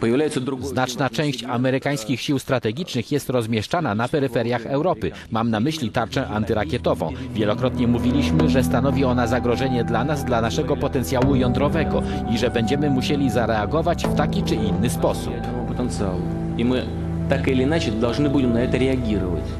появляется другой... Znaczna część amerykańskich sił strategicznych jest rozmieszczana na peryferiach Europy. Mam na myśli tarczę antyrakietową. Wielokrotnie mówiliśmy, że stanowi ona zagrożenie dla nas, dla naszego potencjału jądrowego i że będziemy musieli zareagować w taki czy inny sposób. ядерного потенциала. И мы так или иначе должны будем на это реагировать.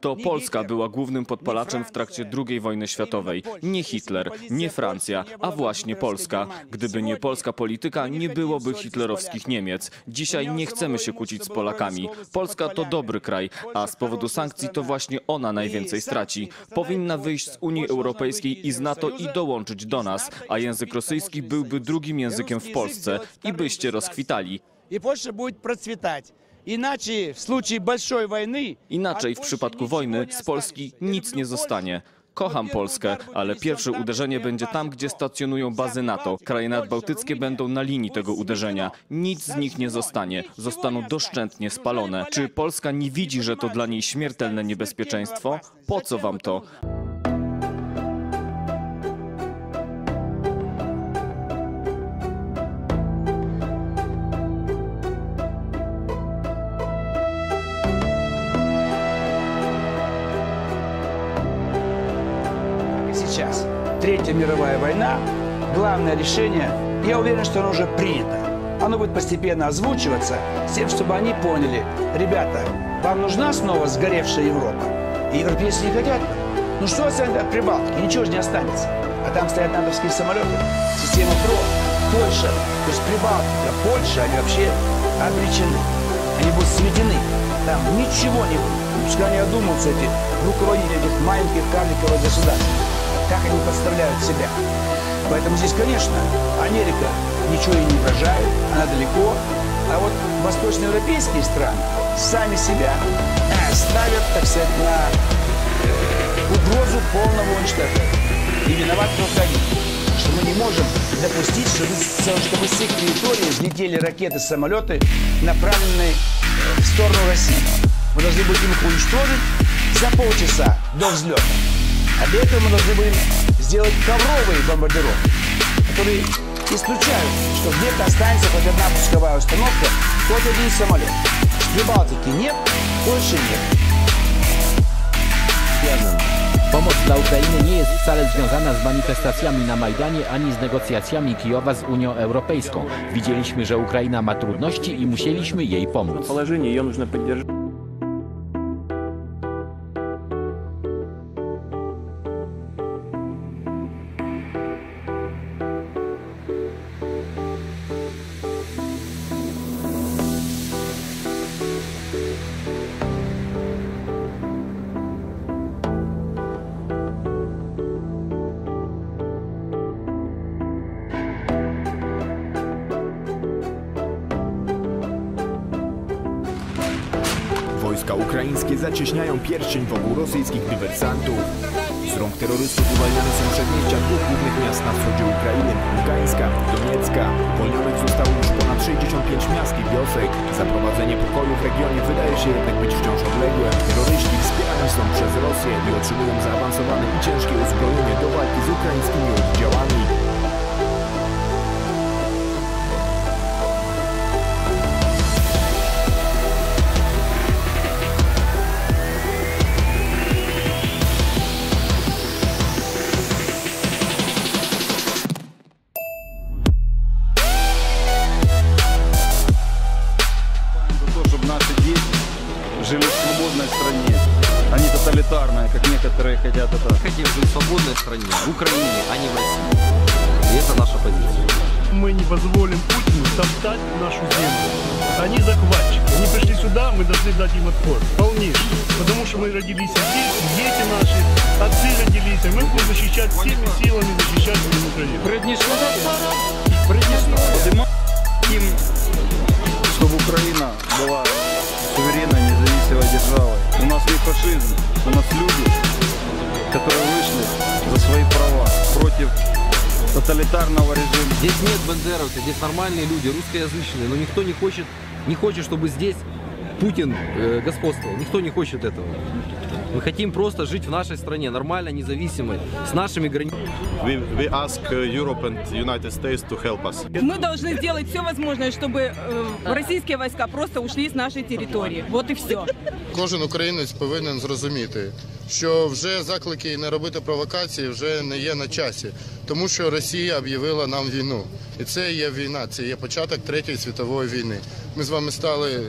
To Polska była głównym podpalaczem w trakcie II wojny światowej. Nie Hitler, nie Francja, a właśnie Polska. Gdyby nie polska polityka, nie byłoby hitlerowskich Niemiec. Dzisiaj nie chcemy się kłócić z Polakami. Polska to dobry kraj, a z powodu sankcji to właśnie ona najwięcej straci. Powinna wyjść z Unii Europejskiej i z NATO i dołączyć do nas, a język rosyjski byłby drugim językiem w Polsce i byście rozkwitali. I Polsza będzie procwitać. Inaczej w przypadku wojny z Polski nic nie zostanie. Kocham Polskę, ale pierwsze uderzenie będzie tam, gdzie stacjonują bazy NATO. Kraje nadbałtyckie będą na linii tego uderzenia. Nic z nich nie zostanie. Zostaną doszczętnie spalone. Czy Polska nie widzi, że to dla niej śmiertelne niebezpieczeństwo? Po co wam to? Сейчас. Третья мировая война. Главное решение, я уверен, что оно уже принято. Оно будет постепенно озвучиваться, с тем, чтобы они поняли, ребята, вам нужна снова сгоревшая Европа? И европейцы не хотят. Ну что останется от Прибалтики? Ничего же не останется. А там стоят натовские самолеты, система ПРО, Польша, то есть Прибалтика, Польша, они вообще обречены. Они будут сметены. Там ничего не будет. Пускай они одумаются, эти руководители этих маленьких карликовых государств. Как они подставляют себя. Поэтому здесь, конечно, Америка ничего ей не угрожает, она далеко. А вот восточноевропейские страны сами себя э, ставят, так сказать, на угрозу полного уничтожения. И виноват только они. Что мы не можем допустить, чтобы, чтобы с их территории взлетели ракеты, самолеты, направленные в сторону России. Мы должны будем их уничтожить за полчаса до взлета. А для этого мы должны будем сделать ковровые бомбардировки, которые исключают, что где-то останется хоть одна пусковая установка, хоть один самолет. Прибалтики нет, Польши нет. Pomoc dla Ukrainy nie jest wcale związana z manifestacjami na Majdanie ani z negocjacjami Kijowa z Unią Europejską. Widzieliśmy, że Ukraina ma trudności i musieliśmy jej pomóc. Wojska ukraińskie zacieśniają pierścień wokół rosyjskich dywersantów. Z rąk terrorystów uwalniane są przedmieścia dwóch głównych miast na wschodzie Ukrainy, Ługańska Doniecka. Uwolnionych zostało już ponad 65 miast i wiosek. Zaprowadzenie pokoju w regionie wydaje się jednak być wciąż odległe. Terroryści wspierani są przez Rosję i otrzymują zaawansowane i ciężkie uzbrojenie do walki z ukraińskimi жили в свободной стране, а не тоталитарной, как некоторые хотят это. хотим жить в свободной стране, в Украине, а не в России. И это наша позиция. Мы не позволим Путину топтать нашу землю. они захватчики. Они пришли сюда, мы должны дать им отпор. Полнейший. Потому что мы родились здесь, дети наши, отцы родились, и мы будем защищать всеми силами, защищать Украину. Им, чтобы Украина была суверенной, независимой державой. У нас не фашизм, у нас люди, которые вышли за свои права против тоталитарного режима. Здесь нет бандеровцев, здесь нормальные люди, русскоязычные, но никто не хочет, не хочет, чтобы здесь Путин э, господствовал. Никто не хочет этого. Мы хотим просто жить в нашей стране, нормально, независимой, с нашими границами. We, we ask uh, Europe and United States to help us. Мы должны сделать все возможное, чтобы э, российские войска просто ушли с нашей территории. Вот и все. Кожен українець повинен зрозуміти, що вже заклики не робити провокації вже не є на часі, тому що Росія об'явила нам війну. І це є війна, це є початок Третьої світової війни. Ми з вами стали